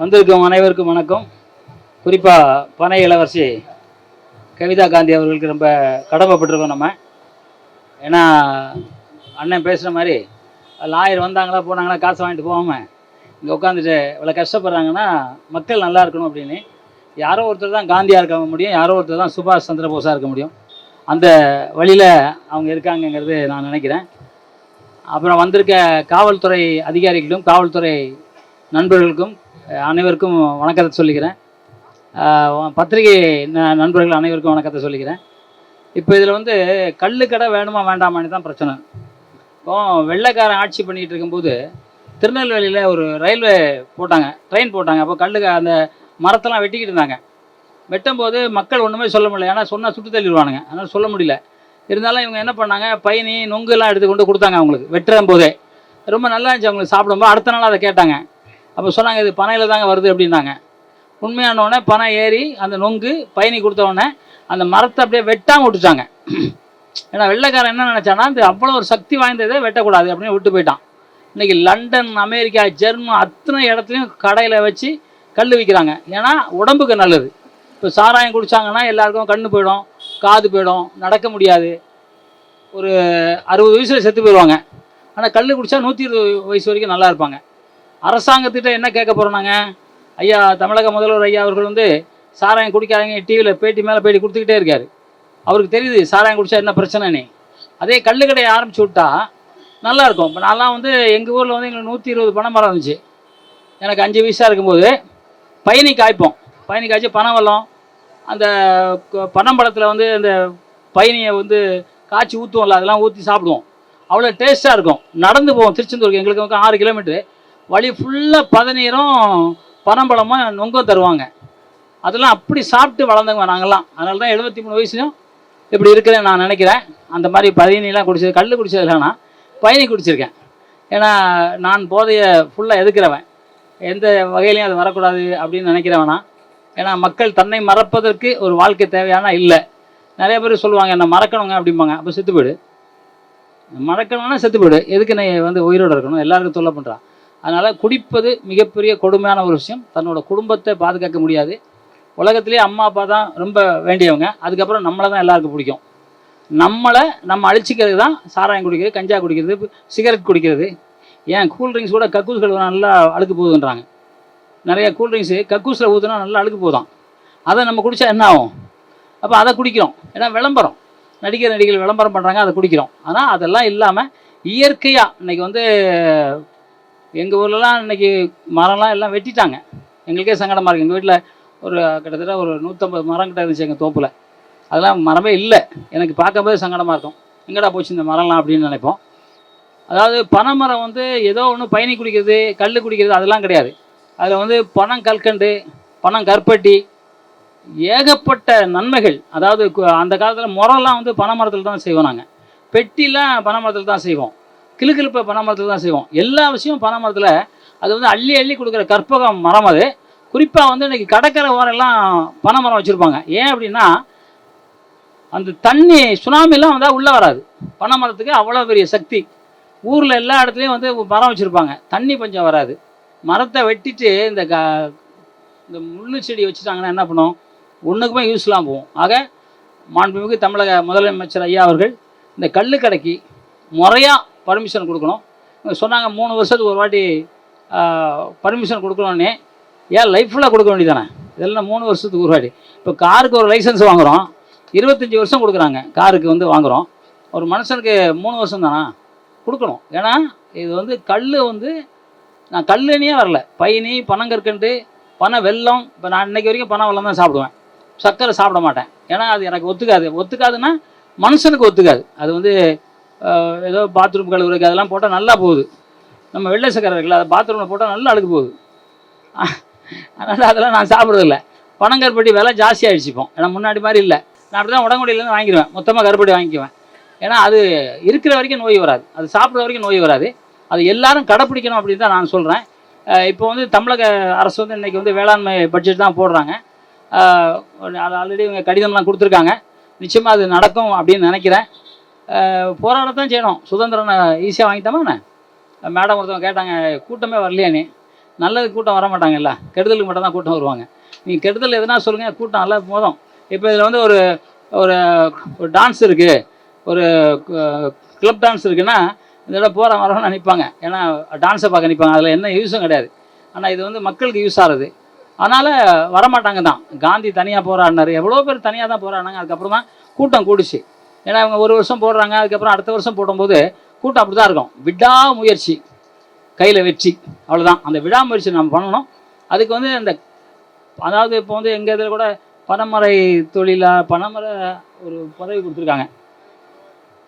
வந்திருக்கும் அனைவருக்கும் வணக்கம். குறிப்பாக பனை இளவரசி கவிதா காந்தி அவர்களுக்கு ரொம்ப கடமைப்பட்டிருக்கோம் நம்ம. ஏன்னா அண்ணன் பேசுகிற மாதிரி லாயர் வந்தாங்களா போனாங்களா காசு வாங்கிட்டு போகாமல் இங்கே உட்காந்துட்டு இவ்வளோ கஷ்டப்படுறாங்கன்னா மக்கள் நல்லா இருக்கணும் அப்படின்னு. யாரோ ஒருத்தர் தான் காந்தியாக இருக்க முடியும் யாரோ ஒருத்தர் தான் சுபாஷ் சந்திர போஸாக இருக்க முடியும். அந்த வழியில் அவங்க இருக்காங்கங்கிறது நான் நினைக்கிறேன். அப்புறம் வந்திருக்க காவல்துறை அதிகாரிகளும் காவல்துறை நண்பர்களுக்கும் அனைவருக்கும் வணக்கத்தை சொல்லிக்கிறேன். பத்திரிகை ந- நண்பர்கள் அனைவருக்கும் வணக்கத்தை சொல்லிக்கிறேன். இப்போ இதில் வந்து கல்லுக்கடை வேணுமா வேண்டாமான்னு தான் பிரச்சனை. இப்போ வெள்ளைக்காரன் ஆட்சி பண்ணிகிட்டு இருக்கும்போது திருநெல்வேலியில் ஒரு ரயில்வே போட்டாங்க ட்ரெயின் போட்டாங்க. அப்போ கல்லுக்கு அந்த மரத்தெல்லாம் வெட்டிக்கிட்டு இருந்தாங்க. வெட்டும்போது மக்கள் ஒன்றுமே சொல்ல முடியல. ஏன்னா சொன்னால் சுட்டு தள்ளிடுவானுங்க. அதனால் சொல்ல முடியல. இருந்தாலும் இவங்க என்ன பண்ணாங்க? பயணி நொங்குலாம் எடுத்து கொண்டு கொடுத்தாங்க அவங்களுக்கு. வெட்டுற போதே ரொம்ப நல்லா இருந்துச்சு அவங்களுக்கு சாப்பிடும்போது. அடுத்த நாள் அதை கேட்டாங்க. அப்போ சொன்னாங்க இது பனையில் தாங்க வருது அப்படின்னாங்க. உண்மையான உடனே பனை ஏறி அந்த நொங்கு பயணி கொடுத்தவுடனே அந்த மரத்தை அப்படியே வெட்டாமல் விட்டுட்டாங்க. ஏன்னா வெள்ளைக்காரன் என்ன நினச்சானா இது அவ்வளோ ஒரு சக்தி வாய்ந்ததை வெட்டக்கூடாது அப்படின்னு விட்டு போயிட்டான். இன்றைக்கி லண்டன் அமெரிக்கா ஜெர்மன் அத்தனை இடத்துலையும் கடையில் வச்சு கல் விற்கிறாங்க ஏன்னா உடம்புக்கு நல்லது. இப்போ சாராயம் குடிச்சாங்கன்னா எல்லாருக்கும் கண்ணு போயிடும் காது போயிடும் நடக்க முடியாது. ஒரு அறுபது வயசில் செத்து போயிடுவாங்க ஆனால் கல் குடித்தா நூற்றி இருபது வயசு வரைக்கும் நல்லா இருப்பாங்க. அரசாங்கத்திட்ட என்ன கேட்க போகிறோம் நாங்கள் ஐயா தமிழக முதல்வர் ஐயா அவர்கள் வந்து சாராயம் குடிக்காதீங்க டிவியில் பேட்டி மேலே பேட்டி கொடுத்துக்கிட்டே இருக்கார். அவருக்கு தெரியுது சாராயம் குடித்தா என்ன பிரச்சனைன்னு. அதே கல்லு கடையை ஆரம்பிச்சு விட்டா நல்லாயிருக்கும் இப்போ நான்லாம் வந்து எங்கள் ஊரில் வந்து எங்களுக்கு நூற்றி இருபது பனை மரம் இருந்துச்சு. எனக்கு அஞ்சு வயசாக இருக்கும்போது பயணி காய்ப்போம். பயணி காய்ச்சி பனை வெல்லம் அந்த க- பனம்பழத்தில் வந்து அந்த பயணியை வந்து காய்ச்சி ஊற்றுவோம்ல அதெல்லாம் ஊற்றி சாப்பிடுவோம். அவ்வளோ டேஸ்ட்டாக இருக்கும். நடந்து போவோம். திருச்செந்தூருக்கு எங்களுக்கு வந்து ஆறு கிலோமீட்டரு. வழி ஃபுல்லாக பதநீரும் பனம்பழமும் நொங்கும் தருவாங்க. அதெல்லாம் அப்படி சாப்பிட்டு வளர்ந்தவங்க நாங்கள்லாம் அதனால தான் எழுபத்தி மூணு வயசுலையும் இப்படி இருக்கிறேன் நான் நினைக்கிறேன். அந்த மாதிரி பதினிலாம் குடிச்சது கல் குடிச்சது பயணி குடிச்சிருக்கேன். ஏன்னா நான் போதையை ஃபுல்லாக எதுக்குறவன்? எந்த வகையிலையும் அது வரக்கூடாது அப்படின்னு நினைக்கிறவனா ஏன்னா மக்கள் தன்னை மறப்பதற்கு ஒரு வாழ்க்கை தேவையான இல்லை. நிறைய பேர் சொல்லுவாங்க என்னை மறக்கணுங்க அப்படிம்பாங்க. அப்போ செத்து போயிடு. மறக்கணும்னா செத்து போயிடு. எதுக்கு நான் வந்து உயிரோடு இருக்கணும்? எல்லாருக்கும் தொல்லை பண்ணுறான் அதனால் குடிப்பது மிகப்பெரிய கொடுமையான ஒரு விஷயம். தன்னோட குடும்பத்தை பாதுகாக்க முடியாது. உலகத்திலே அம்மா அப்பா தான் ரொம்ப வேண்டியவங்க. அதுக்கப்புறம் நம்மளை தான் எல்லாருக்கும் பிடிக்கும். நம்மளை நம்ம அழிச்சிக்கிறது தான் சாராயம் குடிக்கிறது கஞ்சா குடிக்கிறது சிகரெட் குடிக்கிறது. ஏன்? கூல்ட்ரிங்க்ஸ் கூட கக்கூஸ்கள் நல்லா அழுக்கு போகுதுன்றாங்க. நிறைய கூல்ட்ரிங்க்ஸு கக்கூஸில் ஊற்றுனா நல்லா அழுக்கு போதான் அதை நம்ம குடித்தா என்ன ஆகும்? அப்போ அதை குடிக்கிறோம். ஏன்னா விளம்பரம். நடிகர் நடிகர் விளம்பரம் பண்ணுறாங்க அதை குடிக்கிறோம். ஆனால் அதெல்லாம் இல்லாமல் இயற்கையாக இன்னைக்கு வந்து எங்கள் ஊர்லலாம் இன்னைக்கு மரம்லாம் எல்லாம் வெட்டிட்டாங்க. எங்களுக்கே சங்கடமாக இருக்குது எங்கள் வீட்டில் ஒரு கிட்டத்தட்ட ஒரு நூற்றம்பது மரம் கிட்ட இருந்துச்சு எங்கள் தோப்பில். அதெல்லாம் மரமே இல்லை. எனக்கு பார்க்கும்போது சங்கடமாக இருக்கும். எங்கடா போச்சு இந்த மரம்லாம் அப்படின்னு நினைப்போம். அதாவது பனைமரம் வந்து ஏதோ ஒன்று பயணி குடிக்கிறது கல் குடிக்கிறது அதெல்லாம் கிடையாது. அதில் வந்து பணம் கற்கண்டு பணம் கற்பட்டி ஏகப்பட்ட நன்மைகள். அதாவது அந்த காலத்தில் முறம்லாம் வந்து பனை மரத்தில் தான் செய்வோம் நாங்கள் பெட்டிலாம் பனை மரத்தில் தான் செய்வோம். கிளுக்கிழப்பை பனை மரத்தில் தான் செய்வோம். எல்லா விஷயமும் பனை மரத்தில் அது வந்து அள்ளி அள்ளி கொடுக்குற கற்பகம் மரம் அது. குறிப்பாக வந்து இன்னைக்கு கடற்கரை ஓரெல்லாம் பனைமரம் வச்சுருப்பாங்க. ஏன் அப்படின்னா அந்த தண்ணி சுனாமிலாம் வந்தால் உள்ளே வராது. பனை மரத்துக்கு அவ்வளோ பெரிய சக்தி. ஊரில் எல்லா இடத்துலையும் வந்து மரம் வச்சுருப்பாங்க. தண்ணி கொஞ்சம் வராது. மரத்தை வெட்டிட்டு இந்த க இந்த முள்ளு செடி வச்சுட்டாங்கன்னா என்ன பண்ணும்? ஒன்றுக்குமே யூஸ்லாம் போகும். ஆக மாண்புமிகு தமிழக முதலமைச்சர் ஐயா அவர்கள் இந்த கள்ளு கடைக்கு முறையாக பர்மிஷன் கொடுக்கணும். சொன்னாங்க மூணு வருஷத்துக்கு ஒரு வாட்டி பர்மிஷன் கொடுக்கணுன்னே ஏன் லைஃப்பில் கொடுக்க வேண்டியதானே இதெல்லாம் மூணு வருஷத்துக்கு ஒரு வாட்டி. இப்போ காருக்கு ஒரு லைசன்ஸ் வாங்குகிறோம் இருபத்தஞ்சி வருஷம் கொடுக்குறாங்க. காருக்கு வந்து வாங்குகிறோம் ஒரு மனுஷனுக்கு மூணு வருஷம் தானா? கொடுக்கணும். ஏன்னா இது வந்து கல் வந்து நான் கல்லுனே வரல. பயணி பனங்கற்கண்டு பனை வெல்லம். இப்போ நான் இன்னைக்கு வரைக்கும் பனை வெள்ளம் தான் சாப்பிடுவேன். சர்க்கரை சாப்பிட மாட்டேன். ஏன்னா அது எனக்கு ஒத்துக்காது. ஒத்துக்காதுன்னா மனுஷனுக்கு ஒத்துக்காது. அது வந்து ஏதோ பாத்ரூம் கழுவுறதுக்கு அதெல்லாம் போட்டால் நல்லா போகுது. நம்ம வெள்ளை சக்கரை இருக்குல்ல அதை பாத்ரூமில் போட்டால் நல்லா அழுக்கு போகுது. அதனால் அதெல்லாம் நான் சாப்பிட்றதில்ல. பனங்கருப்பட்டி விலை ஜாஸ்தி ஆகிடுச்சிப்போம் ஏன்னா முன்னாடி மாதிரி இல்லை. நான் அப்படி தான் உடங்குடியிலேருந்து வாங்கிடுவேன். மொத்தமாக கருப்பட்டி வாங்கிக்குவேன். ஏன்னா அது இருக்கிற வரைக்கும் நோய் வராது. அது சாப்பிட்ற வரைக்கும் நோய் வராது. அது எல்லாரும் கடைப்பிடிக்கணும் அப்படின்னு தான் நான் சொல்கிறேன் இப்போ வந்து தமிழக அரசு வந்து இன்றைக்கி வந்து வேளாண்மை பட்ஜெட் தான் போடுறாங்க. ஆல்ரெடி இவங்க கடிதம்லாம் கொடுத்துருக்காங்க. நிச்சயமாக அது நடக்கும் அப்படின்னு நினைக்கிறேன். போராடத்தான் செய்யணும். சுதந்திரம் ஈஸியாக வாங்கிட்டோமா மேடம் ஒருத்தவங்க கேட்டாங்க கூட்டமே வரலையானே நல்லது கூட்டம் வர மாட்டாங்கல்ல கெடுதலுக்கு மட்டும் தான் கூட்டம் வருவாங்க. நீங்கள் கெடுதல் எதுனா சொல்லுங்கள் கூட்டம் நல்லா போதும். இப்போ இதில் வந்து ஒரு ஒரு ஒரு டான்ஸ் இருக்குது ஒரு கிளப் டான்ஸ் இருக்குன்னா இதோட போகிற வரவங்க நினைப்பாங்க. ஏன்னா டான்ஸை பார்க்க நிற்பாங்க அதில் என்ன யூஸும் கிடையாது. ஆனால் இது வந்து மக்களுக்கு யூஸ் ஆகுது அதனால் வரமாட்டாங்க தான். காந்தி தனியாக போராடினார். எவ்வளோ பேர் தனியாக தான் போராடினாங்க. அதுக்கப்புறம் தான் கூட்டம் கூடிச்சு. ஏன்னா அவங்க ஒரு வருஷம் போடுறாங்க அதுக்கப்புறம் அடுத்த வருஷம் போடும்போது கூட்டம் அப்படி தான் இருக்கும். விடாமுயற்சி கையில் வெற்றி அவ்வளோதான் அந்த விடாமுயற்சி நம்ம பண்ணணும். அதுக்கு வந்து அந்த அதாவது இப்போ வந்து எங்கள் இதில் கூட பனைமரை தொழிலாக பனைமரை ஒரு பதவி கொடுத்துருக்காங்க.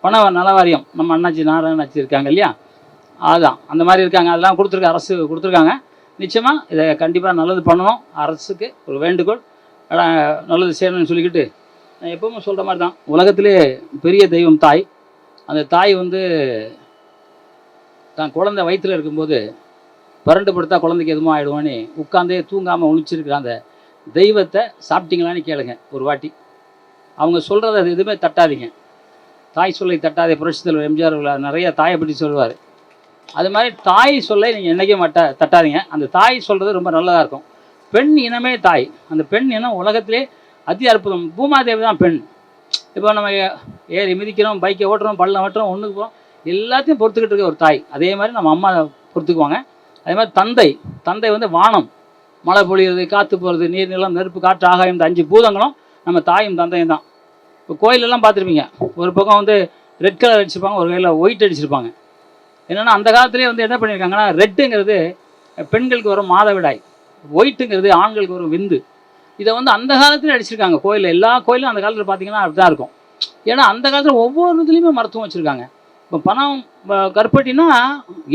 பண நலவாரியம் நம்ம அண்ணாச்சி நாராயணாச்சி இருக்காங்க இல்லையா? அதுதான் அந்த மாதிரி இருக்காங்க. அதெல்லாம் கொடுத்துருக்க அரசு கொடுத்துருக்காங்க. நிச்சயமாக இதை கண்டிப்பாக நல்லது பண்ணணும். அரசுக்கு ஒரு வேண்டுகோள். நல்லது செய்யணும்னு சொல்லிக்கிட்டு நான் எப்பவுமே சொல்கிற மாதிரி தான். உலகத்திலே பெரிய தெய்வம் தாய். அந்த தாய் வந்து தான் குழந்தை வயிற்றில் இருக்கும்போது பரண்டு படுத்தா குழந்தைக்கு எதுவும் ஆகிடுவான்னு உட்காந்தே தூங்காமல் உணிச்சிருக்கிற அந்த தெய்வத்தை சாப்பிட்டீங்களான்னு கேளுங்க ஒரு வாட்டி. அவங்க சொல்கிறத அது எதுவுமே தட்டாதீங்க. தாய் சொல்லை தட்டாதே புரட்சி தலைவர் எம்ஜிஆர் நிறைய தாயை பற்றி சொல்லுவார். அது மாதிரி தாய் சொல்லை நீங்கள் என்றைக்கே மாட்டா தட்டாதீங்க. அந்த தாய் சொல்கிறது ரொம்ப நல்லதாக இருக்கும். பெண் இனமே தாய். அந்த பெண் இனம் உலகத்திலே அதி அற்புதம். பூமாதேவி தான் பெண். இப்போ நம்ம ஏறி மிதிக்கிறோம் பைக்கை ஓட்டுறோம் பள்ளம் ஓட்டுறோம் ஒன்றுக்கு போகிறோம் எல்லாத்தையும் பொறுத்துக்கிட்டு இருக்க ஒரு தாய். அதே மாதிரி நம்ம அம்மா பொறுத்துக்குவாங்க. அதே மாதிரி தந்தை. தந்தை வந்து வானம். மழை பொழியிறது காற்று போகிறது நீர் நிலம் நெருப்பு காற்று ஆகாயம் இந்த அஞ்சு பூதங்களும் நம்ம தாயும் தந்தையும் தான். இப்போ கோயிலெல்லாம் பார்த்துருப்பீங்க. ஒரு பக்கம் வந்து ரெட் கலர் அடிச்சிருப்பாங்க ஒரு கையில் ஒயிட் அடிச்சிருப்பாங்க. என்னென்னா அந்த காலத்துலேயே வந்து என்ன பண்ணியிருக்காங்கன்னா ரெட்டுங்கிறது பெண்களுக்கு வரும் மாதவிடாய். ஒயிட்டுங்கிறது ஆண்களுக்கு வரும் விந்து. இதை வந்து அந்த காலத்துல அடிச்சிருக்காங்க கோயிலில் எல்லா கோயிலும் அந்த காலத்தில் பார்த்தீங்கன்னா அப்படி தான் இருக்கும். ஏன்னா அந்த காலத்தில் ஒவ்வொரு இதுலேயுமே மருத்துவம் வச்சுருக்காங்க. இப்போ பணம் கருப்பட்டினா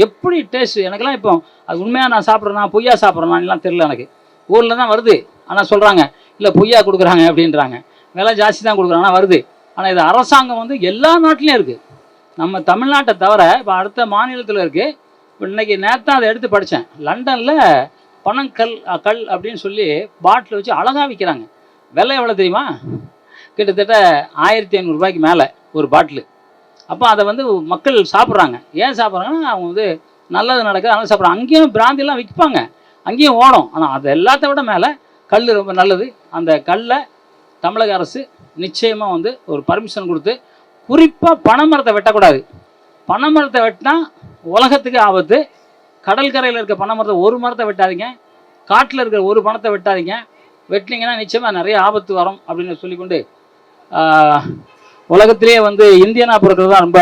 எப்படி டேஸ்ட் எனக்கெல்லாம் இப்போ அது உண்மையாக நான் சாப்பிட்றேனா பொய்யா சாப்பிட்றேனான்லாம் தெரில எனக்கு. ஊரில் தான் வருது. ஆனால் சொல்கிறாங்க இல்லை பொய்யா கொடுக்குறாங்க அப்படின்றாங்க. விலை ஜாஸ்தி தான் கொடுக்குறாங்க ஆனால் வருது. ஆனால் இது அரசாங்கம் வந்து எல்லா நாட்டிலையும் இருக்குது நம்ம தமிழ்நாட்டை தவிர இப்போ அடுத்த மாநிலத்தில் இருக்குது இப்போ இன்னைக்கு நேத்தான் அதை எடுத்து படித்தேன் லண்டனில் பனங்கல் கல் அப்படின்னு சொல்லி பாட்டில் வச்சு அழகாக விற்கிறாங்க விலை எவ்வளோ தெரியுமா? கிட்டத்தட்ட ஆயிரத்தி ஐநூறுரூபாய்க்கு மேலே ஒரு பாட்டிலு. அப்போ அதை வந்து மக்கள் சாப்பிட்றாங்க. ஏன் சாப்பிட்றாங்கன்னா அவங்க வந்து நல்லது நடக்குது அதனால் சாப்பிட்றாங்க. அங்கேயும் பிராந்திலாம் விற்பாங்க. அங்கேயும் ஓடும். ஆனால் அது எல்லாத்த விட மேலே கல் ரொம்ப நல்லது. அந்த கல்லை தமிழக அரசு நிச்சயமாக வந்து ஒரு பர்மிஷன் கொடுத்து குறிப்பாக பனைமரத்தை வெட்டக்கூடாது. பனைமரத்தை வெட்டினா உலகத்துக்கு ஆபத்து. கடற்கரையில் இருக்க பனைமரத்தை ஒரு மரத்தை வெட்டாதீங்க. காட்டில் இருக்கிற ஒரு பணத்தை வெட்டாதீங்க. வெட்டினீங்கன்னா நிச்சயமாக நிறைய ஆபத்து வரும் அப்படின்னு சொல்லிக்கொண்டு உலகத்திலேயே வந்து இந்தியனா பிறக்கிறது தான் ரொம்ப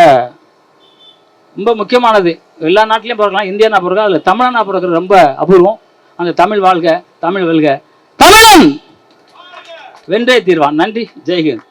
ரொம்ப முக்கியமானது. எல்லா நாட்டிலையும் பிறக்கலாம். இந்தியனா பிறகு அதில் தமிழனா பிறக்கிறது ரொம்ப அபூர்வம். அந்த தமிழ் வாழ்க தமிழ் வெல்க. தமிழன்! வென்றே தீர்வான். நன்றி. ஜெய்ஹிந்த்.